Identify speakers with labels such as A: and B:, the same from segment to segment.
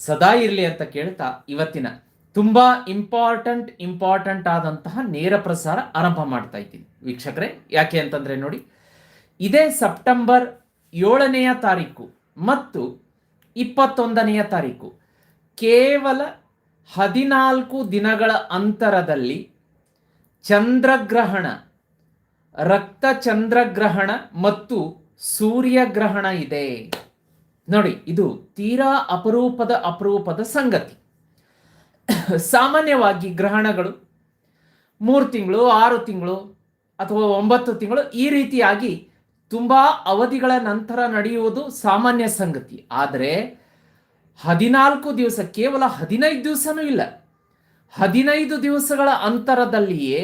A: ಸದಾ ಇರಲಿ ಅಂತ ಕೇಳ್ತಾ ಇವತ್ತಿನ ತುಂಬಾ ಇಂಪಾರ್ಟೆಂಟ್ ಇಂಪಾರ್ಟೆಂಟ್ ಆದಂತಹ ನೇರ ಪ್ರಸಾರ ಆರಂಭ ಮಾಡ್ತಾ ಇದ್ದೀನಿ. ವೀಕ್ಷಕರೇ, ಯಾಕೆ ಅಂತಂದ್ರೆ ನೋಡಿ, ಇದೇ ಸೆಪ್ಟೆಂಬರ್ ಏಳನೆಯ ತಾರೀಕು ಮತ್ತು ಇಪ್ಪತ್ತೊಂದನೆಯ ತಾರೀಕು ಕೇವಲ ಹದಿನಾಲ್ಕು ದಿನಗಳ ಅಂತರದಲ್ಲಿ ಚಂದ್ರಗ್ರಹಣ, ರಕ್ತ ಚಂದ್ರಗ್ರಹಣ ಮತ್ತು ಸೂರ್ಯಗ್ರಹಣ ಇದೆ. ನೋಡಿ, ಇದು ತೀರಾ ಅಪರೂಪದ ಅಪರೂಪದ ಸಂಗತಿ. ಸಾಮಾನ್ಯವಾಗಿ ಗ್ರಹಣಗಳು ಮೂರು ತಿಂಗಳು, ಆರು ತಿಂಗಳು ಅಥವಾ ಒಂಬತ್ತು ತಿಂಗಳು ಈ ರೀತಿಯಾಗಿ ತುಂಬ ಅವಧಿಗಳ ನಂತರ ನಡೆಯುವುದು ಸಾಮಾನ್ಯ ಸಂಗತಿ. ಆದರೆ ಹದಿನಾಲ್ಕು ದಿವಸ, ಕೇವಲ ಹದಿನೈದು ದಿವಸನೂ ಇಲ್ಲ. ಹದಿನೈದು ದಿವಸಗಳ ಅಂತರದಲ್ಲಿಯೇ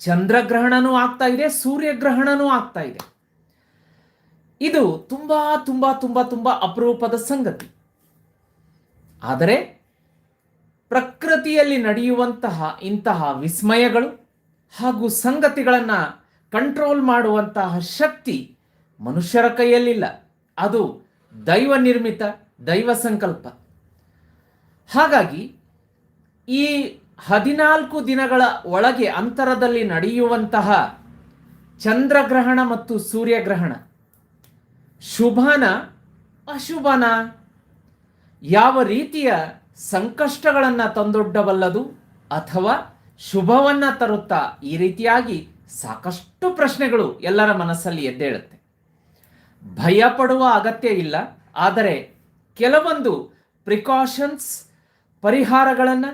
A: ಚಂದ್ರಗ್ರಹಣನೂ ಆಗ್ತಾ ಇದೆ, ಸೂರ್ಯಗ್ರಹಣನೂ ಆಗ್ತಾ ಇದೆ. ಇದು ತುಂಬ ತುಂಬ ತುಂಬ ತುಂಬ ಅಪರೂಪದ ಸಂಗತಿ. ಆದರೆ ಪ್ರಕೃತಿಯಲ್ಲಿ ನಡೆಯುವಂತಹ ಇಂತಹ ವಿಸ್ಮಯಗಳು ಹಾಗೂ ಸಂಗತಿಗಳನ್ನು ಕಂಟ್ರೋಲ್ ಮಾಡುವಂತಹ ಶಕ್ತಿ ಮನುಷ್ಯರ ಕೈಯಲ್ಲಿಲ್ಲ. ಅದು ದೈವ ನಿರ್ಮಿತ, ದೈವ ಸಂಕಲ್ಪ. ಹಾಗಾಗಿ ಈ ಹದಿನಾಲ್ಕು ದಿನಗಳ ಒಳಗೆ ಅಂತರದಲ್ಲಿ ನಡೆಯುವಂತಹ ಚಂದ್ರಗ್ರಹಣ ಮತ್ತು ಸೂರ್ಯಗ್ರಹಣ ಶುಭನ ಅಶುಭನ ಯಾವ ರೀತಿಯ ಸಂಕಷ್ಟಗಳನ್ನು ತಂದೊಡ್ಡಬಲ್ಲದು ಅಥವಾ ಶುಭವನ್ನು ತರುತ್ತಾ ಈ ರೀತಿಯಾಗಿ ಸಾಕಷ್ಟು ಪ್ರಶ್ನೆಗಳು ಎಲ್ಲರ ಮನಸ್ಸಲ್ಲಿ ಎದ್ದೇಳುತ್ತೆ. ಭಯ ಪಡುವ ಅಗತ್ಯ ಇಲ್ಲ, ಆದರೆ ಕೆಲವೊಂದು ಪ್ರಿಕಾಷನ್ಸ್ ಪರಿಹಾರಗಳನ್ನು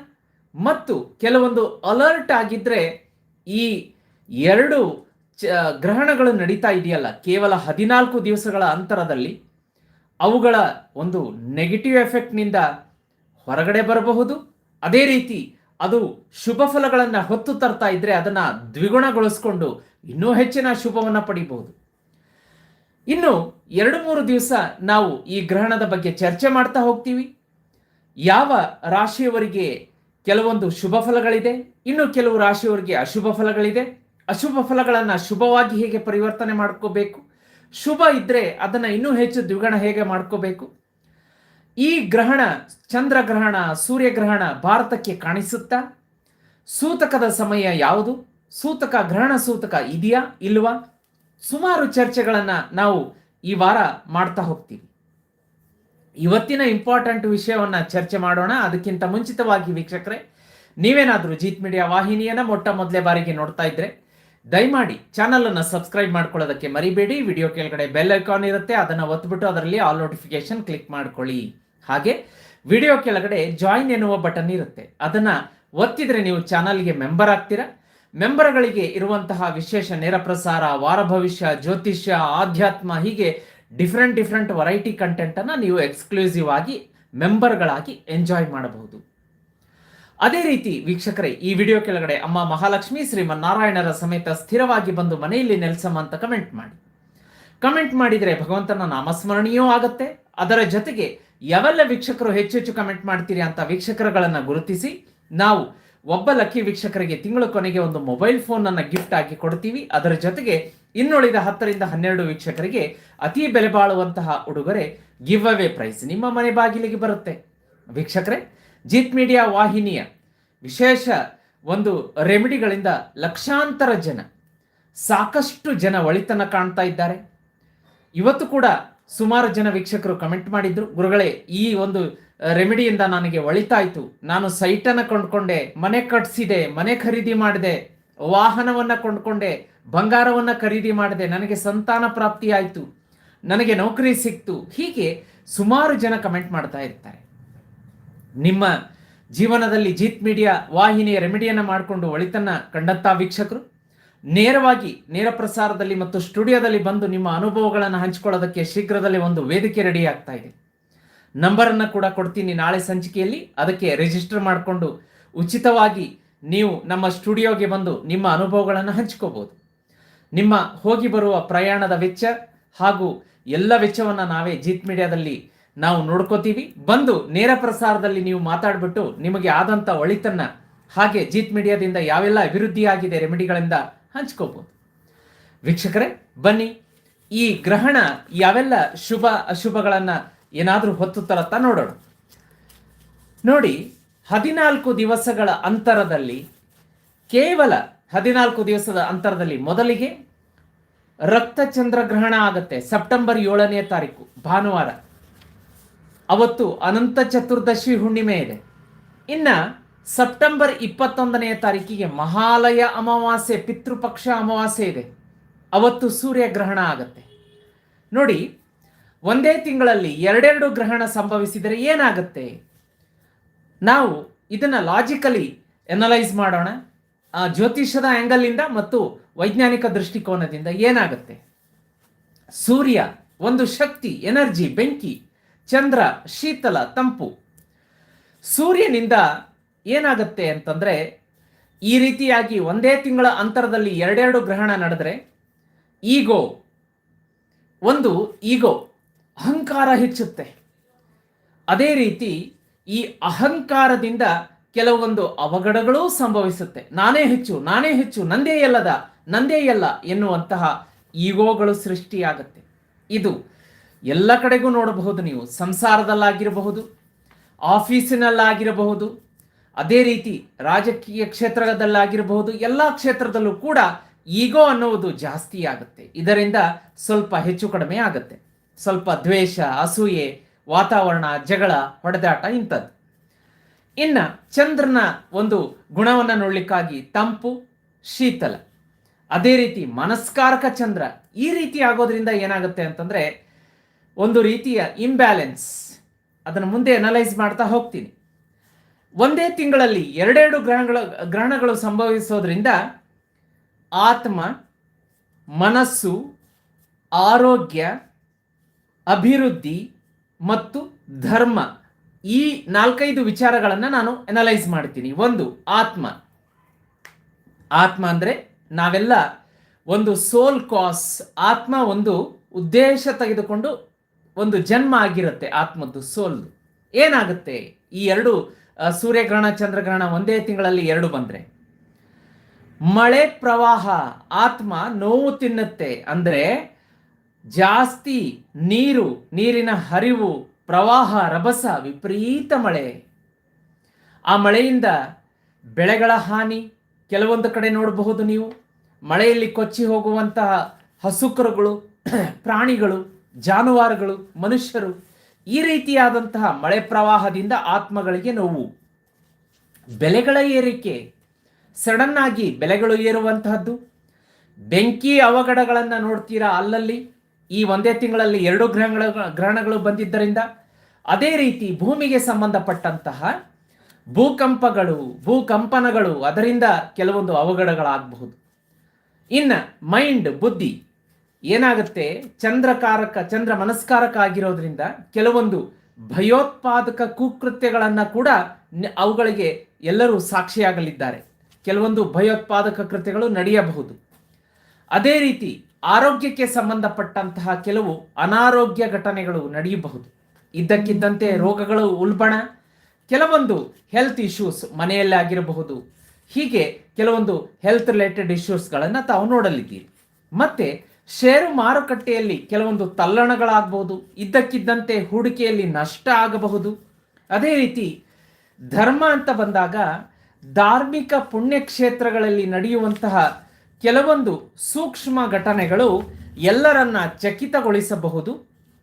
A: ಮತ್ತು ಕೆಲವೊಂದು ಅಲರ್ಟ್ ಆಗಿದ್ದರೆ ಈ ಎರಡು ಗ್ರಹಣಗಳು ನಡೀತಾ ಇದೆಯಲ್ಲ, ಕೇವಲ ಹದಿನಾಲ್ಕು ದಿವಸಗಳ ಅಂತರದಲ್ಲಿ, ಅವುಗಳ ಒಂದು ನೆಗೆಟಿವ್ ಎಫೆಕ್ಟ್ನಿಂದ ಹೊರಗಡೆ ಬರಬಹುದು. ಅದೇ ರೀತಿ, ಅದು ಶುಭ ಫಲಗಳನ್ನು ಹೊತ್ತು ತರ್ತಾ ಇದ್ರೆ ಅದನ್ನು ದ್ವಿಗುಣಗೊಳಿಸ್ಕೊಂಡು ಇನ್ನೂ ಹೆಚ್ಚಿನ ಶುಭವನ್ನು ಪಡಿಬಹುದು. ಇನ್ನು ಎರಡು ಮೂರು ದಿವಸ ನಾವು ಈ ಗ್ರಹಣದ ಬಗ್ಗೆ ಚರ್ಚೆ ಮಾಡ್ತಾ ಹೋಗ್ತೀವಿ. ಯಾವ ರಾಶಿಯವರಿಗೆ ಕೆಲವೊಂದು ಶುಭ ಫಲಗಳಿದೆ, ಇನ್ನು ಕೆಲವು ರಾಶಿಯವರಿಗೆ ಅಶುಭ ಫಲಗಳಿದೆ. ಅಶುಭ ಫಲಗಳನ್ನು ಶುಭವಾಗಿ ಹೇಗೆ ಪರಿವರ್ತನೆ ಮಾಡ್ಕೋಬೇಕು? ಶುಭ ಇದ್ರೆ ಅದನ್ನು ಇನ್ನೂ ಹೆಚ್ಚು ದ್ವಿಗುಣ ಹೇಗೆ ಮಾಡ್ಕೋಬೇಕು? ಈ ಗ್ರಹಣ ಚಂದ್ರಗ್ರಹಣ ಸೂರ್ಯಗ್ರಹಣ ಭಾರತಕ್ಕೆ ಕಾಣಿಸುತ್ತಾ? ಸೂತಕದ ಸಮಯ ಯಾವುದು? ಸೂತಕ, ಗ್ರಹಣ ಸೂತಕ ಇದೆಯಾ, ಇಲ್ವಾ? ಸುಮಾರು ಚರ್ಚೆಗಳನ್ನು ನಾವು ಈ ವಾರ ಮಾಡ್ತಾ ಹೋಗ್ತೀವಿ. ಇವತ್ತಿನ ಇಂಪಾರ್ಟೆಂಟ್ ವಿಷಯವನ್ನ ಚರ್ಚೆ ಮಾಡೋಣ. ಅದಕ್ಕಿಂತ ಮುಂಚಿತವಾಗಿ ವೀಕ್ಷಕರೇ, ನೀವೇನಾದರೂ ಜೀತ್ ಮೀಡಿಯಾ ವಾಹಿನಿಯನ್ನ ಮೊಟ್ಟ ಮೊದಲೇ ಬಾರಿಗೆ ನೋಡ್ತಾ ಇದ್ರೆ ದಯಮಾಡಿ ಚಾನಲನ್ನು ಸಬ್ಸ್ಕ್ರೈಬ್ ಮಾಡ್ಕೊಳ್ಳೋದಕ್ಕೆ ಮರಿಬೇಡಿ. ವಿಡಿಯೋ ಕೆಳಗಡೆ ಬೆಲ್ ಐಕಾನ್ ಇರುತ್ತೆ, ಅದನ್ನು ಒತ್ಬಿಟ್ಟು ಅದರಲ್ಲಿ ಆಲ್ ನೋಟಿಫಿಕೇಶನ್ ಕ್ಲಿಕ್ ಮಾಡ್ಕೊಳ್ಳಿ. ಹಾಗೆ ವಿಡಿಯೋ ಕೆಳಗಡೆ ಜಾಯಿನ್ ಎನ್ನುವ ಬಟನ್ ಇರುತ್ತೆ. ಅದನ್ನ ಒತ್ತಿದ್ರೆ ನೀವು ಚಾನಲ್ಗೆ ಮೆಂಬರ್ ಆಗ್ತೀರಾ? ಮೆಂಬರ್ಗಳಿಗೆ ಇರುವಂತಹ ವಿಶೇಷ ನೇರ ಪ್ರಸಾರ, ವಾರ ಭವಿಷ್ಯ, ಜ್ಯೋತಿಷ್ಯ, ಆಧ್ಯಾತ್ಮ, ಹೀಗೆ ಡಿಫ್ರೆಂಟ್ ಡಿಫ್ರೆಂಟ್ ವೆರೈಟಿ ಕಂಟೆಂಟ್ ಅನ್ನ ನೀವು ಎಕ್ಸ್ಕ್ಲೂಸಿವ್ ಆಗಿ ಮೆಂಬರ್ಗಳಾಗಿ ಎಂಜಾಯ್ ಮಾಡಬಹುದು. ಅದೇ ರೀತಿ ವೀಕ್ಷಕರೇ, ಈ ವಿಡಿಯೋ ಕೆಳಗಡೆ ಅಮ್ಮ ಮಹಾಲಕ್ಷ್ಮಿ ಶ್ರೀಮನ್ನಾರಾಯಣರ ಸಮೇತ ಸ್ಥಿರವಾಗಿ ಬಂದು ಮನೆಯಲ್ಲಿ ನೆಲೆಸಮ್ಮ ಅಂತ ಕಮೆಂಟ್ ಮಾಡಿ. ಕಮೆಂಟ್ ಮಾಡಿದರೆ ಭಗವಂತನ ನಾಮಸ್ಮರಣೀಯೂ ಆಗುತ್ತೆ. ಅದರ ಜೊತೆಗೆ ಯಾವೆಲ್ಲ ವೀಕ್ಷಕರು ಹೆಚ್ಚು ಹೆಚ್ಚು ಕಮೆಂಟ್ ಮಾಡ್ತೀರಿ ಅಂತ ವೀಕ್ಷಕರುಗಳನ್ನು ಗುರುತಿಸಿ, ನಾವು ಒಬ್ಬ ಲಕ್ಕಿ ವೀಕ್ಷಕರಿಗೆ ತಿಂಗಳ ಕೊನೆಗೆ ಒಂದು ಮೊಬೈಲ್ ಫೋನ್ ಅನ್ನ ಗಿಫ್ಟ್ ಆಗಿ ಕೊಡ್ತೀವಿ. ಅದರ ಜೊತೆಗೆ ಇನ್ನುಳಿದ ಹತ್ತರಿಂದ ಹನ್ನೆರಡು ವೀಕ್ಷಕರಿಗೆ ಅತಿ ಬೆಲೆ ಬಾಳುವಂತಹ ಉಡುಗೊರೆ ಗಿವ್ ಅವೇ ಪ್ರೈಸ್ ನಿಮ್ಮ ಮನೆ ಬಾಗಿಲಿಗೆ ಬರುತ್ತೆ. ವೀಕ್ಷಕರೇ ಜೀತ್ ಮೀಡಿಯಾ ವಾಹಿನಿಯ ವಿಶೇಷ ಒಂದು ರೆಮಿಡಿಗಳಿಂದ ಲಕ್ಷಾಂತರ ಜನ, ಸಾಕಷ್ಟು ಜನ ಒಳಿತನ ಕಾಣ್ತಾ ಇದ್ದಾರೆ. ಇವತ್ತು ಕೂಡ ಸುಮಾರು ಜನ ವೀಕ್ಷಕರು ಕಮೆಂಟ್ ಮಾಡಿದ್ರು, ಗುರುಗಳೇ, ಈ ಒಂದು ರೆಮಿಡಿಯಿಂದ ನನಗೆ ಒಳಿತಾಯ್ತು. ನಾನು ಸೈಟನ್ನು ಕೊಂಡ್ಕೊಂಡೆ, ಮನೆ ಕಟ್ಸಿದೆ, ಮನೆ ಖರೀದಿ ಮಾಡಿದೆ, ವಾಹನವನ್ನ ಕೊಂಡ್ಕೊಂಡೆ, ಬಂಗಾರವನ್ನ ಖರೀದಿ ಮಾಡಿದೆ, ನನಗೆ ಸಂತಾನ ಪ್ರಾಪ್ತಿ ಆಯಿತು ನನಗೆ ನೌಕರಿ ಸಿಕ್ತು. ಹೀಗೆ ಸುಮಾರು ಜನ ಕಮೆಂಟ್ ಮಾಡ್ತಾ ಇರ್ತಾರೆ. ನಿಮ್ಮ ಜೀವನದಲ್ಲಿ ಜೀತ್ ಮೀಡಿಯಾ ವಾಹಿನಿಯ ರೆಮಿಡಿಯನ್ನು ಮಾಡಿಕೊಂಡು ಒಳಿತನ್ನ ಕಂಡಂತ ವೀಕ್ಷಕರು, ನೇರವಾಗಿ ನೇರ ಪ್ರಸಾರದಲ್ಲಿ ಮತ್ತು ಸ್ಟುಡಿಯೋದಲ್ಲಿ ಬಂದು ನಿಮ್ಮ ಅನುಭವಗಳನ್ನು ಹಂಚಿಕೊಳ್ಳೋದಕ್ಕೆ ಶೀಘ್ರದಲ್ಲೇ ಒಂದು ವೇದಿಕೆ ರೆಡಿ ಆಗ್ತಾ ಇದೆ. ನಂಬರನ್ನು ಕೂಡ ಕೊಡ್ತೀನಿ ನಾಳೆ ಸಂಚಿಕೆಯಲ್ಲಿ. ಅದಕ್ಕೆ ರಿಜಿಸ್ಟರ್ ಮಾಡಿಕೊಂಡು ಉಚಿತವಾಗಿ ನೀವು ನಮ್ಮ ಸ್ಟುಡಿಯೋಗೆ ಬಂದು ನಿಮ್ಮ ಅನುಭವಗಳನ್ನು ಹಂಚ್ಕೋಬೋದು. ನಿಮ್ಮ ಹೋಗಿ ಬರುವ ಪ್ರಯಾಣದ ವೆಚ್ಚ ಹಾಗೂ ಎಲ್ಲ ವೆಚ್ಚವನ್ನು ನಾವೇ ಜೀತ್ ಮೀಡಿಯಾದಲ್ಲಿ ನಾವು ನೋಡ್ಕೋತೀವಿ. ಬಂದು ನೇರ ಪ್ರಸಾರದಲ್ಲಿ ನೀವು ಮಾತಾಡ್ಬಿಟ್ಟು ನಿಮಗೆ ಆದಂಥ ಒಳಿತನ್ನ ಹಾಗೆ ಜೀತ್ ಮೀಡಿಯಾದಿಂದ ಯಾವೆಲ್ಲ ಅಭಿವೃದ್ಧಿ ಆಗಿದೆ ರೆಮಿಡಿಗಳಿಂದ ಹಂಚ್ಕೋಬಹುದು ವೀಕ್ಷಕರೇ, ಬನ್ನಿ, ಈ ಗ್ರಹಣ ಯಾವೆಲ್ಲ ಶುಭ ಅಶುಭಗಳನ್ನು ಏನಾದರೂ ಹೊತ್ತು ತರತ್ತ ನೋಡೋಣ. ನೋಡಿ, ಹದಿನಾಲ್ಕು ದಿವಸಗಳ ಅಂತರದಲ್ಲಿ, ಕೇವಲ ಹದಿನಾಲ್ಕು ದಿವಸದ ಅಂತರದಲ್ಲಿ ಮೊದಲಿಗೆ ರಕ್ತ ಚಂದ್ರಗ್ರಹಣ ಆಗುತ್ತೆ. ಸೆಪ್ಟೆಂಬರ್ ಏಳನೇ ತಾರೀಕು, ಭಾನುವಾರ. ಅವತ್ತು ಅನಂತ ಚತುರ್ದಶಿ ಹುಣ್ಣಿಮೆ ಇದೆ. ಇನ್ನ ಸೆಪ್ಟೆಂಬರ್ ಇಪ್ಪತ್ತೊಂದನೆಯ ತಾರೀಕಿಗೆ ಮಹಾಲಯ ಅಮಾವಾಸ್ಯೆ, ಪಿತೃಪಕ್ಷ ಅಮಾವಾಸ್ಯೆ ಇದೆ. ಅವತ್ತು ಸೂರ್ಯಗ್ರಹಣ ಆಗತ್ತೆ. ನೋಡಿ, ಒಂದೇ ತಿಂಗಳಲ್ಲಿ ಎರಡೆರಡು ಗ್ರಹಣ ಸಂಭವಿಸಿದರೆ ಏನಾಗುತ್ತೆ? ನಾವು ಇದನ್ನ ಲಾಜಿಕಲಿ ಎನಲೈಸ್ ಮಾಡೋಣ. ಜ್ಯೋತಿಷದ ಆ್ಯಂಗಲಿಂದ ಮತ್ತು ವೈಜ್ಞಾನಿಕ ದೃಷ್ಟಿಕೋನದಿಂದ ಏನಾಗುತ್ತೆ? ಸೂರ್ಯ ಒಂದು ಶಕ್ತಿ ಎನರ್ಜಿ ಬೆಂಕಿ ಚಂದ್ರ, ಶೀತಲ, ತಂಪು. ಸೂರ್ಯನಿಂದ ಏನಾಗುತ್ತೆ ಅಂತಂದರೆ, ಈ ರೀತಿಯಾಗಿ ಒಂದೇ ತಿಂಗಳ ಅಂತರದಲ್ಲಿ ಎರಡೆರಡು ಗ್ರಹಣ ನಡೆದರೆ, ಈಗೋ, ಒಂದು ಈಗೋ, ಅಹಂಕಾರ ಹೆಚ್ಚುತ್ತೆ. ಅದೇ ರೀತಿ ಈ ಅಹಂಕಾರದಿಂದ ಕೆಲವೊಂದು ಅವಘಡಗಳೂ ಸಂಭವಿಸುತ್ತೆ. ನಾನೇ ಹೆಚ್ಚು ನಾನೇ ಹೆಚ್ಚು, ನಂದೇ ಎಲ್ಲದ, ನಂದೇ ಎಲ್ಲ ಎನ್ನುವಂತಹ ಈಗೋಗಳು ಸೃಷ್ಟಿಯಾಗುತ್ತೆ. ಇದು ಎಲ್ಲ ಕಡೆಗೂ ನೋಡಬಹುದು ನೀವು. ಸಂಸಾರದಲ್ಲಾಗಿರಬಹುದು, ಆಫೀಸಿನಲ್ಲಾಗಿರಬಹುದು, ಅದೇ ರೀತಿ ರಾಜಕೀಯ ಕ್ಷೇತ್ರದಲ್ಲಾಗಿರಬಹುದು, ಎಲ್ಲ ಕ್ಷೇತ್ರದಲ್ಲೂ ಕೂಡ ಈಗೋ ಅನ್ನುವುದು ಜಾಸ್ತಿ ಆಗುತ್ತೆ. ಇದರಿಂದ ಸ್ವಲ್ಪ ಹೆಚ್ಚು ಕಡಿಮೆ ಆಗುತ್ತೆ. ಸ್ವಲ್ಪ ದ್ವೇಷ, ಅಸೂಯೆ, ವಾತಾವರಣ, ಜಗಳ, ಹೊಡೆದಾಟ ಇಂಥದ್ದು. ಇನ್ನು ಚಂದ್ರನ ಒಂದು ಗುಣವನ್ನು ನೋಡಲಿಕ್ಕಾಗಿ ತಂಪು, ಶೀತಲ. ಅದೇ ರೀತಿ ಮನಸ್ಕಾರಕ ಚಂದ್ರ ಈ ರೀತಿ ಆಗೋದ್ರಿಂದ ಏನಾಗುತ್ತೆ ಅಂತಂದ್ರೆ ಒಂದು ರೀತಿಯ ಇಂಬ್ಯಾಲೆನ್ಸ್ ಅದನ್ನು ಮುಂದೆ ಅನಲೈಸ್ ಮಾಡ್ತಾ ಹೋಗ್ತೀನಿ. ಒಂದೇ ತಿಂಗಳಲ್ಲಿ ಎರಡೆರಡು ಗ್ರಹಗಳು, ಗ್ರಹಣಗಳು ಸಂಭವಿಸೋದ್ರಿಂದ ಆತ್ಮ, ಮನಸ್ಸು, ಆರೋಗ್ಯ, ಅಭಿವೃದ್ಧಿ ಮತ್ತು ಧರ್ಮ ಈ ನಾಲ್ಕೈದು ವಿಚಾರಗಳನ್ನು ನಾನು ಅನಲೈಸ್ ಮಾಡ್ತೀನಿ. ಒಂದು, ಆತ್ಮ. ಆತ್ಮ ಅಂದರೆ ನಾವೆಲ್ಲ ಒಂದು ಸೋಲ್ ಕಾಸ್ ಆತ್ಮ ಒಂದು ಉದ್ದೇಶ ತೆಗೆದುಕೊಂಡು ಒಂದು ಜನ್ಮ ಆಗಿರುತ್ತೆ ಆತ್ಮದ್ದು, ಸೋಲ್ದು. ಏನಾಗುತ್ತೆ? ಈ ಎರಡು ಸೂರ್ಯಗ್ರಹಣ, ಚಂದ್ರಗ್ರಹಣ ಒಂದೇ ತಿಂಗಳಲ್ಲಿ ಎರಡು ಬಂದರೆ. ಮಳೆ ಪ್ರವಾಹ, ಆತ್ಮ ನೋವು ತಿನ್ನುತ್ತೆ. ಅಂದರೆ ಜಾಸ್ತಿ ನೀರು, ನೀರಿನ ಹರಿವು, ಪ್ರವಾಹ, ರಭಸ, ವಿಪರೀತ ಮಳೆ. ಆ ಮಳೆಯಿಂದ ಬೆಳೆಗಳ ಹಾನಿ ಕೆಲವೊಂದು ಕಡೆ ನೋಡಬಹುದು ನೀವು. ಮಳೆಯಲ್ಲಿ ಕೊಚ್ಚಿ ಹೋಗುವಂತಹ ಹಸುಕರುಗಳು, ಪ್ರಾಣಿಗಳು ಜಾನುವಾರುಗಳು, ಮನುಷ್ಯರು ಈ ರೀತಿಯಾದಂತಹ ಮಳೆ ಪ್ರವಾಹದಿಂದ ಆತ್ಮಗಳಿಗೆ ನೋವು. ಬೆಲೆಗಳ ಏರಿಕೆ ಸಡನ್ ಆಗಿ ಬೆಲೆಗಳು ಏರುವಂತಹದ್ದು. ಬೆಂಕಿ ಅವಘಡಗಳನ್ನು ನೋಡ್ತೀರಾ ಅಲ್ಲಲ್ಲಿ? ಈ ಒಂದೇ ತಿಂಗಳಲ್ಲಿ ಎರಡು ಗ್ರಹಗಳ, ಗ್ರಹಣಗಳು ಬಂದಿದ್ದರಿಂದ ಅದೇ ರೀತಿ ಭೂಮಿಗೆ ಸಂಬಂಧಪಟ್ಟಂತಹ ಭೂಕಂಪಗಳು, ಭೂಕಂಪನಗಳು ಅದರಿಂದ ಕೆಲವೊಂದು ಅವಘಡಗಳಾಗಬಹುದು. ಇನ್ನು ಮೈಂಡ್ ಬುದ್ಧಿ ಏನಾಗುತ್ತೆ? ಚಂದ್ರಕಾರಕ ಚಂದ್ರ ಮನಸ್ಕಾರಕ ಆಗಿರೋದ್ರಿಂದ ಕೆಲವೊಂದು ಭಯೋತ್ಪಾದಕ ಕುಕೃತ್ಯಗಳನ್ನು ಕೂಡ ಅವುಗಳಿಗೆ ಎಲ್ಲರೂ ಸಾಕ್ಷಿಯಾಗಲಿದ್ದಾರೆ. ಕೆಲವೊಂದು ಭಯೋತ್ಪಾದಕ ಕೃತ್ಯಗಳು ನಡೆಯಬಹುದು. ಅದೇ ರೀತಿ ಆರೋಗ್ಯಕ್ಕೆ ಸಂಬಂಧಪಟ್ಟಂತಹ ಕೆಲವು ಅನಾರೋಗ್ಯ ಘಟನೆಗಳು ನಡೆಯಬಹುದು. ಇದ್ದಕ್ಕಿದ್ದಂತೆ ರೋಗಗಳು ಉಲ್ಬಣ, ಕೆಲವೊಂದು ಹೆಲ್ತ್ ಇಶ್ಯೂಸ್ ಮನೆಯಲ್ಲೇ ಆಗಿರಬಹುದು. ಹೀಗೆ ಕೆಲವೊಂದು ಹೆಲ್ತ್ ರಿಲೇಟೆಡ್ ಇಶ್ಯೂಸ್ಗಳನ್ನು ತಾವು ನೋಡಲಿದ್ದೀರಿ. ಮತ್ತೆ ಷೇರು ಮಾರುಕಟ್ಟೆಯಲ್ಲಿ ಕೆಲವೊಂದು ತಲ್ಲಣಗಳಾಗಬಹುದು ಇದ್ದಕ್ಕಿದ್ದಂತೆ ಹೂಡಿಕೆಯಲ್ಲಿ ನಷ್ಟ ಆಗಬಹುದು. ಅದೇ ರೀತಿ ಧರ್ಮ ಅಂತ ಬಂದಾಗ ಧಾರ್ಮಿಕ ಪುಣ್ಯಕ್ಷೇತ್ರಗಳಲ್ಲಿ ನಡೆಯುವಂತಹ ಕೆಲವೊಂದು ಸೂಕ್ಷ್ಮ ಘಟನೆಗಳು ಎಲ್ಲರನ್ನ ಚಕಿತಗೊಳಿಸಬಹುದು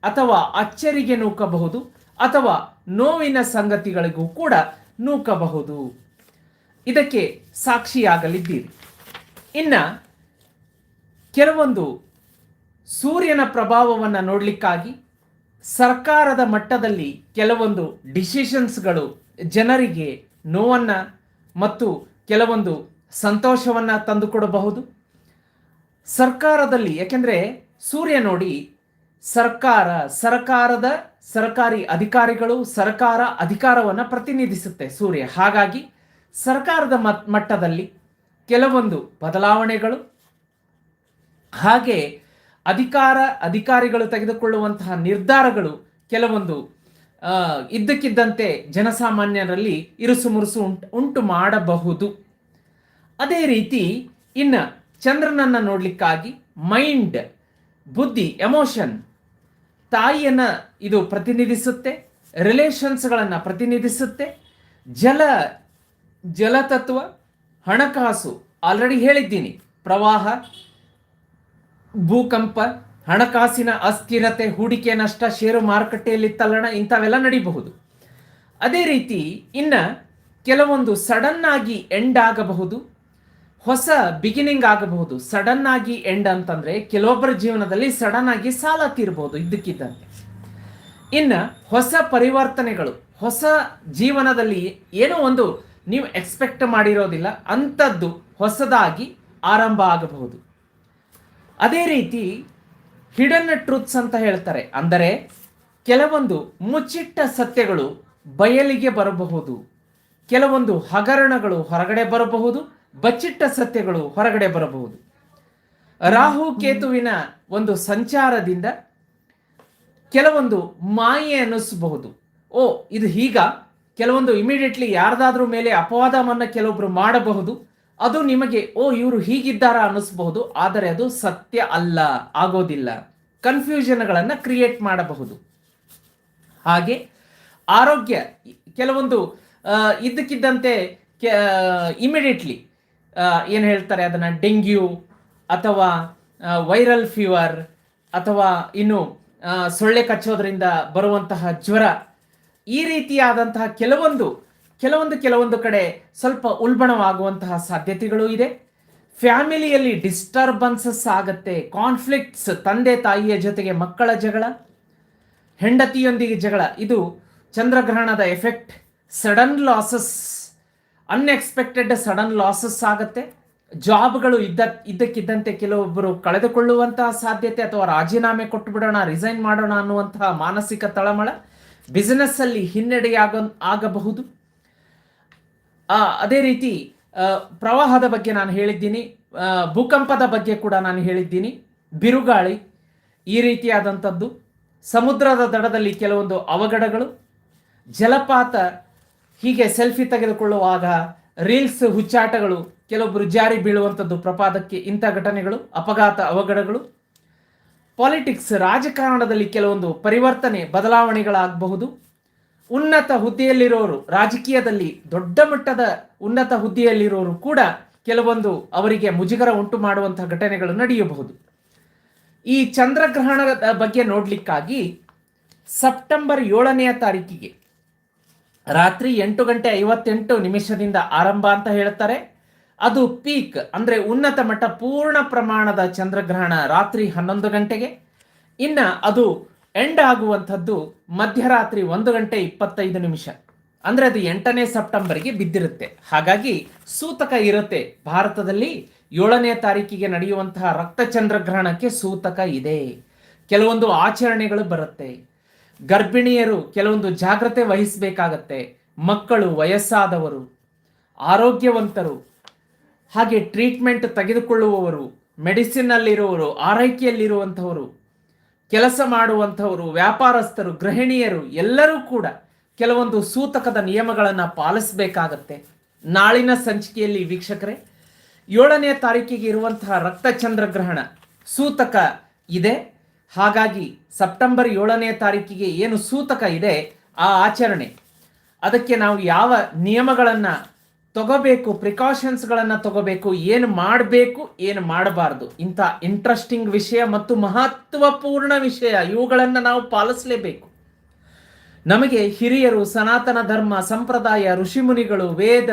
A: ಅಥವಾ ಅಚ್ಚರಿಗೆ ನೂಕಬಹುದು ಅಥವಾ ನೋವಿನ ಸಂಗತಿಗಳಿಗೂ ಕೂಡ ನೂಕಬಹುದು. ಇದಕ್ಕೆ ಸಾಕ್ಷಿಯಾಗಲಿದ್ದೀರಿ. ಇನ್ನ ಕೆಲವೊಂದು ಸೂರ್ಯನ ಪ್ರಭಾವವನ್ನು ನೋಡಲಿಕ್ಕಾಗಿ ಸರ್ಕಾರದ ಮಟ್ಟದಲ್ಲಿ ಕೆಲವೊಂದು ಡಿಸಿಷನ್ಸ್ಗಳು ಜನರಿಗೆ ನೋವನ್ನು ಮತ್ತು ಕೆಲವೊಂದು ಸಂತೋಷವನ್ನು ತಂದುಕೊಡಬಹುದು. ಸರ್ಕಾರದಲ್ಲಿ, ಯಾಕೆಂದರೆ ಸೂರ್ಯ ನೋಡಿ ಸರ್ಕಾರ, ಸರ್ಕಾರದ ಸರ್ಕಾರಿ ಅಧಿಕಾರಿಗಳು ಸರ್ಕಾರ ಅಧಿಕಾರವನ್ನು ಪ್ರತಿನಿಧಿಸುತ್ತೆ ಸೂರ್ಯ. ಹಾಗಾಗಿ ಸರ್ಕಾರದ ಮಟ್ಟದಲ್ಲಿ ಕೆಲವೊಂದು ಬದಲಾವಣೆಗಳು ಹಾಗೆ ಅಧಿಕಾರ ಅಧಿಕಾರಿಗಳು ತೆಗೆದುಕೊಳ್ಳುವಂತಹ ನಿರ್ಧಾರಗಳು ಕೆಲವೊಂದು ಇದ್ದಕ್ಕಿದ್ದಂತೆ ಜನಸಾಮಾನ್ಯರಲ್ಲಿ ಇರುಸು ಮುರುಸು ಉಂಟು ಉಂಟು ಮಾಡಬಹುದು. ಅದೇ ರೀತಿ ಇನ್ನು ಚಂದ್ರನನ್ನು ನೋಡಲಿಕ್ಕಾಗಿ ಮೈಂಡ್, ಬುದ್ಧಿ, ಎಮೋಷನ್ ತಾಯಿಯನ್ನ ಇದು ಪ್ರತಿನಿಧಿಸುತ್ತೆ, ರಿಲೇಷನ್ಸ್ಗಳನ್ನು ಪ್ರತಿನಿಧಿಸುತ್ತೆ, ಜಲ, ಜಲತತ್ವ, ಹಣಕಾಸು, ಆಲ್ರೆಡಿ ಹೇಳಿದ್ದೀನಿ, ಪ್ರವಾಹ ಭೂಕಂಪ, ಹಣಕಾಸಿನ ಅಸ್ಥಿರತೆ, ಹೂಡಿಕೆ ನಷ್ಟ, ಷೇರು ಮಾರುಕಟ್ಟೆಯಲ್ಲಿ ತಲ್ಲಣ ಇಂಥವೆಲ್ಲ ನಡೀಬಹುದು. ಅದೇ ರೀತಿ ಇನ್ನು ಕೆಲವೊಂದು ಸಡನ್ ಆಗಿ ಎಂಡ್ ಆಗಬಹುದು. ಹೊಸ ಬಿಗಿನಿಂಗ್ ಆಗಬಹುದು. ಸಡನ್ ಆಗಿ ಎಂಡ್ ಅಂತಂದ್ರೆ ಕೆಲವೊಬ್ಬರ ಜೀವನದಲ್ಲಿ ಸಡನ್ ಆಗಿ ಸಾಲ ತೀರಬಹುದು ಇದ್ದಕ್ಕಿದ್ದಂತೆ. ಇನ್ನು ಹೊಸ ಪರಿವರ್ತನೆಗಳು, ಹೊಸ ಜೀವನದಲ್ಲಿ ಏನೋ ಒಂದು ನೀವು ಎಕ್ಸ್ಪೆಕ್ಟ್ ಮಾಡಿರೋದಿಲ್ಲ, ಅಂಥದ್ದು ಹೊಸದಾಗಿ ಆರಂಭ ಆಗಬಹುದು. ಅದೇ ರೀತಿ ಹಿಡನ್ ಟ್ರೂತ್ಸ್ ಅಂತ ಹೇಳ್ತಾರೆ. ಅಂದರೆ ಕೆಲವೊಂದು ಮುಚ್ಚಿಟ್ಟ ಸತ್ಯಗಳು ಬಯಲಿಗೆ ಬರಬಹುದು. ಕೆಲವೊಂದು ಹಗರಣಗಳು ಹೊರಗಡೆ ಬರಬಹುದು, ಬಚ್ಚಿಟ್ಟ ಸತ್ಯಗಳು ಹೊರಗಡೆ ಬರಬಹುದು. ರಾಹು ಕೇತುವಿನ ಒಂದು ಸಂಚಾರದಿಂದ ಕೆಲವೊಂದು ಮಾಯೆ ಅನ್ನಿಸಬಹುದು. ಓ, ಇದು ಹೀಗ. ಕೆಲವೊಂದು ಇಮಿಡಿಯೇಟ್ಲಿ ಯಾರ್ದಾದ್ರೂ ಮೇಲೆ ಅಪವಾದವನ್ನು ಕೆಲವೊಬ್ರು ಮಾಡಬಹುದು. ಅದು ನಿಮಗೆ, ಓ, ಇವರು ಹೀಗಿದ್ದಾರಾ ಅನ್ನಿಸ್ಬಹುದು, ಆದರೆ ಅದು ಸತ್ಯ ಅಲ್ಲ, ಆಗೋದಿಲ್ಲ. ಕನ್ಫ್ಯೂಷನ್ಗಳನ್ನು ಕ್ರಿಯೇಟ್ ಮಾಡಬಹುದು. ಹಾಗೆ ಆರೋಗ್ಯ, ಕೆಲವೊಂದು ಇದ್ದಕ್ಕಿದ್ದಂತೆ ಇಮಿಡಿಯೇಟ್ಲಿ ಏನು ಹೇಳ್ತಾರೆ ಅದನ್ನು, ಡೆಂಗ್ಯೂ, ಅಥವಾ ವೈರಲ್ ಫೀವರ್ ಅಥವಾ ಇನ್ನು ಸೊಳ್ಳೆ ಕಚ್ಚೋದ್ರಿಂದ ಬರುವಂತಹ ಜ್ವರ, ಈ ರೀತಿಯಾದಂತಹ ಕೆಲವೊಂದು ಕೆಲವೊಂದು ಕೆಲವೊಂದು ಕಡೆ ಸ್ವಲ್ಪ ಉಲ್ಬಣವಾಗುವಂತಹ ಸಾಧ್ಯತೆಗಳು ಇದೆ. ಫ್ಯಾಮಿಲಿಯಲ್ಲಿ ಡಿಸ್ಟರ್ಬನ್ಸಸ್ ಆಗತ್ತೆ, ಕಾನ್ಫ್ಲಿಕ್ಟ್ಸ್, ತಂದೆ ತಾಯಿಯ ಜೊತೆಗೆ ಮಕ್ಕಳ ಜಗಳ, ಹೆಂಡತಿಯೊಂದಿಗೆ ಜಗಳ, ಇದು ಚಂದ್ರಗ್ರಹಣದ effect. Sudden losses, unexpected sudden losses ಆಗತ್ತೆ. ಜಾಬ್ಗಳು ಇದ್ದ, ಇದ್ದಕ್ಕಿದ್ದಂತೆ ಕೆಲವೊಬ್ಬರು ಕಳೆದುಕೊಳ್ಳುವಂತಹ ಸಾಧ್ಯತೆ ಅಥವಾ ರಾಜೀನಾಮೆ ಕೊಟ್ಟು ಬಿಡೋಣ ರಿಸೈನ್ ಮಾಡೋಣ ಅನ್ನುವಂತಹ ಮಾನಸಿಕ ತಳಮಳ ಬಿಸಿನೆಸ್ ಅಲ್ಲಿ ಹಿನ್ನಡೆಯಾಗ, ಆಗಬಹುದು. ಅದೇ ರೀತಿ ಪ್ರವಾಹದ ಬಗ್ಗೆ ನಾನು ಹೇಳಿದ್ದೀನಿ ಭೂಕಂಪದ ಬಗ್ಗೆ ಕೂಡ ನಾನು ಹೇಳಿದ್ದೀನಿ, ಬಿರುಗಾಳಿ ಈ ರೀತಿಯಾದಂಥದ್ದು, ಸಮುದ್ರದ ದಡದಲ್ಲಿ ಕೆಲವೊಂದು ಅವಘಡಗಳು, ಜಲಪಾತ ಹೀಗೆ ಸೆಲ್ಫಿ ತೆಗೆದುಕೊಳ್ಳುವಾಗ ರೀಲ್ಸ್ ಹುಚ್ಚಾಟಗಳು ಕೆಲವೊಬ್ಬರು ಜಾರಿ ಬೀಳುವಂಥದ್ದು ಪ್ರಪಾದಕ್ಕೆ ಇಂಥ ಘಟನೆಗಳು, ಅಪಘಾತ ಅವಘಡಗಳು, ಪಾಲಿಟಿಕ್ಸ್ ರಾಜಕಾರಣದಲ್ಲಿ ಕೆಲವೊಂದು ಪರಿವರ್ತನೆ, ಬದಲಾವಣೆಗಳಾಗಬಹುದು. ಉನ್ನತ ಹುದ್ದೆಯಲ್ಲಿರೋರು, ರಾಜಕೀಯದಲ್ಲಿ ದೊಡ್ಡ ಮಟ್ಟದ ಉನ್ನತ ಹುದ್ದೆಯಲ್ಲಿರೋರು ಕೂಡ ಕೆಲವೊಂದು ಅವರಿಗೆ ಮುಜುಗರ ಉಂಟು ಮಾಡುವಂತಹ ಘಟನೆಗಳು ನಡೆಯಬಹುದು. ಈ ಚಂದ್ರಗ್ರಹಣದ ಬಗ್ಗೆ ನೋಡಲಿಕ್ಕಾಗಿ ಸೆಪ್ಟೆಂಬರ್ ಏಳನೆಯ ತಾರೀಕಿಗೆ ರಾತ್ರಿ ಎಂಟು ಗಂಟೆ ಐವತ್ತೆಂಟು ನಿಮಿಷದಿಂದ ಆರಂಭ ಅಂತ ಹೇಳ್ತಾರೆ. ಅದು ಪೀಕ್ ಅಂದ್ರೆ ಉನ್ನತ ಮಟ್ಟ ಪೂರ್ಣ ಪ್ರಮಾಣದ ಚಂದ್ರಗ್ರಹಣ ರಾತ್ರಿ ಹನ್ನೊಂದು ಗಂಟೆಗೆ. ಇನ್ನ ಅದು ಎಂಡ್ ಆಗುವಂಥದ್ದು ಮಧ್ಯರಾತ್ರಿ ಒಂದು ಗಂಟೆ ಇಪ್ಪತ್ತೈದು ನಿಮಿಷ. ಅಂದರೆ ಅದು ಎಂಟನೇ ಸೆಪ್ಟೆಂಬರ್ಗೆ ಬಿದ್ದಿರುತ್ತೆ. ಹಾಗಾಗಿ ಸೂತಕ ಇರುತ್ತೆ. ಭಾರತದಲ್ಲಿ ಏಳನೇ ತಾರೀಕಿಗೆ ನಡೆಯುವಂತಹ ರಕ್ತ ಚಂದ್ರಗ್ರಹಣಕ್ಕೆ ಸೂತಕ ಇದೆ. ಕೆಲವೊಂದು ಆಚರಣೆಗಳು ಬರುತ್ತೆ. ಗರ್ಭಿಣಿಯರು ಕೆಲವೊಂದು ಜಾಗ್ರತೆ ವಹಿಸಬೇಕಾಗತ್ತೆ. ಮಕ್ಕಳು, ವಯಸ್ಸಾದವರು, ಆರೋಗ್ಯವಂತರು, ಹಾಗೆ ಟ್ರೀಟ್ಮೆಂಟ್ ತೆಗೆದುಕೊಳ್ಳುವವರು ಮೆಡಿಸಿನ್ನಲ್ಲಿರುವವರು ಆರೈಕೆಯಲ್ಲಿರುವಂಥವರು ಕೆಲಸ ಮಾಡುವಂಥವರು, ವ್ಯಾಪಾರಸ್ಥರು, ಗೃಹಿಣಿಯರು ಎಲ್ಲರೂ ಕೂಡ ಕೆಲವೊಂದು ಸೂತಕದ ನಿಯಮಗಳನ್ನು ಪಾಲಿಸಬೇಕಾಗತ್ತೆ. ನಾಳಿನ ಸಂಚಿಕೆಯಲ್ಲಿ ವೀಕ್ಷಕರೇ, ಏಳನೇ ತಾರೀಕಿಗೆ ಇರುವಂತಹ ರಕ್ತ ಚಂದ್ರಗ್ರಹಣ ಸೂತಕ ಇದೆ. ಹಾಗಾಗಿ ಸೆಪ್ಟೆಂಬರ್ ಏಳನೇ ತಾರೀಕಿಗೆ ಏನು ಸೂತಕ ಇದೆ ಆ ಆಚರಣೆ. ಅದಕ್ಕೆ ನಾವು ಯಾವ ನಿಯಮಗಳನ್ನು ತಗೋಬೇಕು ಪ್ರಿಕಾಷನ್ಸ್ಗಳನ್ನು ತಗೋಬೇಕು, ಏನು ಮಾಡಬೇಕು, ಏನು ಮಾಡಬಾರ್ದು. ಇಂಥ ಇಂಟ್ರೆಸ್ಟಿಂಗ್ ವಿಷಯ ಮತ್ತು ಮಹತ್ವಪೂರ್ಣ ವಿಷಯ, ಇವುಗಳನ್ನು ನಾವು ಪಾಲಿಸಲೇಬೇಕು. ನಮಗೆ ಹಿರಿಯರು, ಸನಾತನ ಧರ್ಮ, ಸಂಪ್ರದಾಯ, ಋಷಿಮುನಿಗಳು, ವೇದ,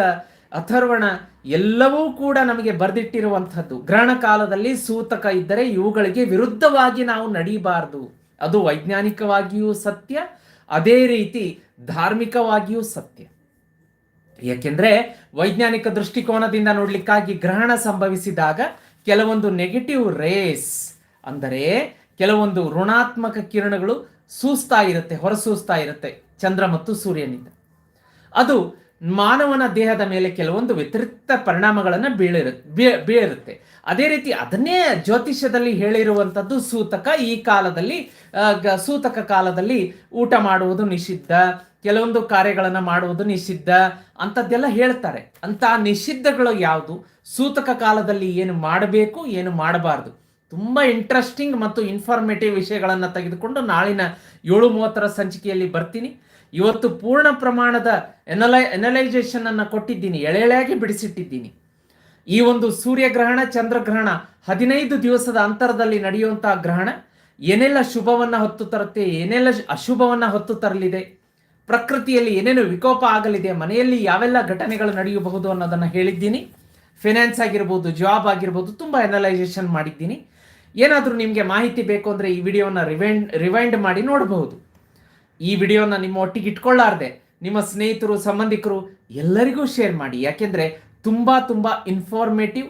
A: ಅಥರ್ವಣ ಎಲ್ಲವೂ ಕೂಡ ನಮಗೆ ಬರೆದಿಟ್ಟಿರುವಂಥದ್ದು. ಗ್ರಹಣ ಕಾಲದಲ್ಲಿ ಸೂತಕ ಇದ್ದರೆ ಇವುಗಳಿಗೆ ವಿರುದ್ಧವಾಗಿ ನಾವು ನಡೀಬಾರದು. ಅದು ವೈಜ್ಞಾನಿಕವಾಗಿಯೂ ಸತ್ಯ, ಅದೇ ರೀತಿ ಧಾರ್ಮಿಕವಾಗಿಯೂ ಸತ್ಯ. ಯಾಕೆಂದ್ರೆ ವೈಜ್ಞಾನಿಕ ದೃಷ್ಟಿಕೋನದಿಂದ ನೋಡಲಿಕ್ಕಾಗಿ ಗ್ರಹಣ ಸಂಭವಿಸಿದಾಗ ಕೆಲವೊಂದು ನೆಗೆಟಿವ್ ರೇಸ್ ಅಂದರೆ ಕೆಲವೊಂದು ಋಣಾತ್ಮಕ ಕಿರಣಗಳು ಸೂಸ್ತಾ ಇರುತ್ತೆ, ಹೊರಸೂಸ್ತಾ ಇರುತ್ತೆ, ಚಂದ್ರ ಮತ್ತು ಸೂರ್ಯನಿಂದ. ಅದು ಮಾನವನ ದೇಹದ ಮೇಲೆ ಕೆಲವೊಂದು ವ್ಯತಿರಿಕ್ತ ಪರಿಣಾಮಗಳನ್ನು ಬೀಳಿರು ಬೀಳಿರುತ್ತೆ. ಅದೇ ರೀತಿ ಅದನ್ನೇ ಜ್ಯೋತಿಷ್ಯದಲ್ಲಿ ಹೇಳಿರುವಂಥದ್ದು ಸೂತಕ. ಈ ಕಾಲದಲ್ಲಿ ಸೂತಕ ಕಾಲದಲ್ಲಿ ಊಟ ಮಾಡುವುದು ನಿಷಿದ್ಧ, ಕೆಲವೊಂದು ಕಾರ್ಯಗಳನ್ನು ಮಾಡುವುದು ನಿಷಿದ್ಧ ಅಂಥದ್ದೆಲ್ಲ ಹೇಳ್ತಾರೆ. ಅಂತ ನಿಷಿದ್ಧಗಳು ಯಾವುದು? ಸೂತಕ ಕಾಲದಲ್ಲಿ ಏನು ಮಾಡಬೇಕು, ಏನು ಮಾಡಬಾರ್ದು? ತುಂಬ ಇಂಟ್ರೆಸ್ಟಿಂಗ್ ಮತ್ತು ಇನ್ಫಾರ್ಮೇಟಿವ್ ವಿಷಯಗಳನ್ನು ತೆಗೆದುಕೊಂಡು ನಾಳಿನ ಏಳು ಮೂವತ್ತರ ಸಂಚಿಕೆಯಲ್ಲಿ ಬರ್ತೀನಿ. ಇವತ್ತು ಪೂರ್ಣ ಪ್ರಮಾಣದ ಎನಲೈ, ಎನಲೈಸೇಷನ್ ಅನ್ನು ಕೊಟ್ಟಿದ್ದೀನಿ ಎಳೆ ಎಳೆಯಾಗಿ ಬಿಡಿಸಿಟ್ಟಿದ್ದೀನಿ. ಈ ಒಂದು ಸೂರ್ಯಗ್ರಹಣ, ಚಂದ್ರಗ್ರಹಣ ಹದಿನೈದು ದಿವಸದ ಅಂತರದಲ್ಲಿ ನಡೆಯುವಂತಹ ಗ್ರಹಣ, ಏನೆಲ್ಲ ಶುಭವನ್ನ ಹೊತ್ತು ತರುತ್ತೆ, ಏನೆಲ್ಲ ಅಶುಭವನ್ನ ಹೊತ್ತು ತರಲಿದೆ, ಪ್ರಕೃತಿಯಲ್ಲಿ ಏನೇನು ವಿಕೋಪ ಆಗಲಿದೆ, ಮನೆಯಲ್ಲಿ ಯಾವೆಲ್ಲ ಘಟನೆಗಳು ನಡೆಯಬಹುದು ಅನ್ನೋದನ್ನು ಹೇಳಿದ್ದೀನಿ. ಫಿನಾನ್ಸ್ ಆಗಿರ್ಬೋದು, ಜಾಬ್ ಆಗಿರ್ಬೋದು, ತುಂಬ ಎನಲೈಸೇಷನ್ ಮಾಡಿದ್ದೀನಿ. ಏನಾದರೂ ನಿಮಗೆ ಮಾಹಿತಿ ಬೇಕು ಅಂದರೆ ಈ ವಿಡಿಯೋನ ರಿವೈಂಡ್ ರಿವೈಂಡ್ ಮಾಡಿ ನೋಡಬಹುದು. ಈ ವಿಡಿಯೋನ ನಿಮ್ಮ ಒಟ್ಟಿಗೆ ಇಟ್ಕೊಳ್ಳಾರ್ದೆ, ನಿಮ್ಮ ಸ್ನೇಹಿತರು, ಸಂಬಂಧಿಕರು ಎಲ್ಲರಿಗೂ ಶೇರ್ ಮಾಡಿ. ಯಾಕೆಂದರೆ ತುಂಬ ತುಂಬ ಇನ್ಫಾರ್ಮೇಟಿವ್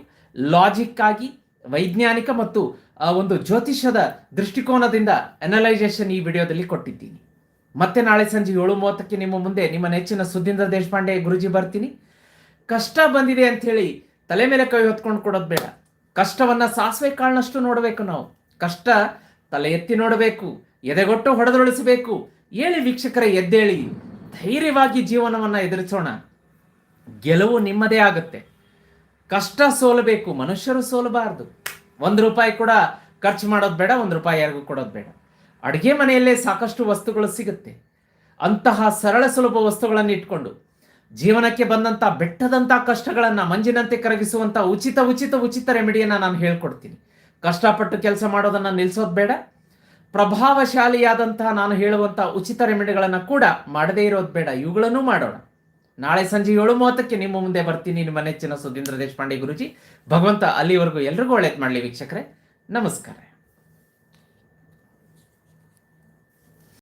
A: ಲಾಜಿಕ್ ಆಗಿ, ವೈಜ್ಞಾನಿಕ ಮತ್ತು ಒಂದು ಜ್ಯೋತಿಷ್ಯದ ದೃಷ್ಟಿಕೋನದಿಂದ ಅನಲೈಸೇಷನ್ ಈ ವಿಡಿಯೋದಲ್ಲಿ ಕೊಟ್ಟಿದ್ದೀನಿ. ಮತ್ತೆ ನಾಳೆ ಸಂಜೆ ಏಳು ಮೂವತ್ತಕ್ಕೆ ನಿಮ್ಮ ಮುಂದೆ ನಿಮ್ಮ ನೆಚ್ಚಿನ ಸುದೀಂದ್ರ ದೇಶಪಾಂಡೆ ಗುರುಜಿ ಬರ್ತೀನಿ. ಕಷ್ಟ ಬಂದಿದೆ ಅಂಥೇಳಿ ತಲೆ ಮೇಲೆ ಕೈ ಹೊತ್ಕೊಂಡು ಕೊಡೋದು ಬೇಡ. ಕಷ್ಟವನ್ನ ಸಾಸಿವೆ ಕಾಳನಷ್ಟು ನೋಡಬೇಕು ನಾವು. ಕಷ್ಟ ತಲೆ ಎತ್ತಿ ನೋಡಬೇಕು, ಎದೆಗೊಟ್ಟು ಹೊಡೆದೊಳಿಸಬೇಕು ಏಳಿ ವೀಕ್ಷಕರ, ಎದ್ದೇಳಿ. ಧೈರ್ಯವಾಗಿ ಜೀವನವನ್ನು ಎದುರಿಸೋಣ. ಗೆಲುವು ನಿಮ್ಮದೇ ಆಗುತ್ತೆ. ಕಷ್ಟ ಸೋಲಬೇಕು, ಮನುಷ್ಯರು ಸೋಲಬಾರದು. ಒಂದು ರೂಪಾಯಿ ಕೂಡ ಖರ್ಚು ಮಾಡೋದು ಬೇಡ, ಒಂದು ರೂಪಾಯಿ ಯಾರಿಗೂ ಕೊಡೋದು ಬೇಡ. ಅಡುಗೆ ಮನೆಯಲ್ಲೇ ಸಾಕಷ್ಟು ವಸ್ತುಗಳು ಸಿಗುತ್ತೆ. ಅಂತಹ ಸರಳ ಸುಲಭ ವಸ್ತುಗಳನ್ನು ಇಟ್ಕೊಂಡು, ಜೀವನಕ್ಕೆ ಬಂದಂಥ ಬೆಟ್ಟದಂಥ ಕಷ್ಟಗಳನ್ನು, ಮಂಜಿನಂತೆ ಕರಗಿಸುವಂಥ ಉಚಿತ ಉಚಿತ ಉಚಿತ ರೆಮಿಡಿಯನ್ನು ನಾನು ಹೇಳ್ಕೊಡ್ತೀನಿ. ಕಷ್ಟಪಟ್ಟು ಕೆಲಸ ಮಾಡೋದನ್ನು ನಿಲ್ಲಿಸೋದು ಬೇಡ. ಪ್ರಭಾವಶಾಲಿಯಾದಂತಹ ನಾನು ಹೇಳುವಂತಹ ಉಚಿತ ರೆಮಿಡಿಗಳನ್ನು ಕೂಡ ಮಾಡದೇ ಇರೋದು ಬೇಡ. ಇವುಗಳನ್ನು ಮಾಡೋಣ. ನಾಳೆ ಸಂಜೆ ಏಳು ಮೂವತ್ತಕ್ಕೆ ನಿಮ್ಮ ಮುಂದೆ ಬರ್ತೀನಿ. ನಿಮ್ಮ ನೆಚ್ಚಿನ ಸುಧೀಂದ್ರ ದೇಶಪಾಂಡೆ ಗುರುಜಿ. ಭಗವಂತ ಅಲ್ಲಿವರೆಗೂ ಎಲ್ರಿಗೂ ಒಳ್ಳೇದು ಮಾಡಲಿ ವೀಕ್ಷಕರೇ. ನಮಸ್ಕಾರ.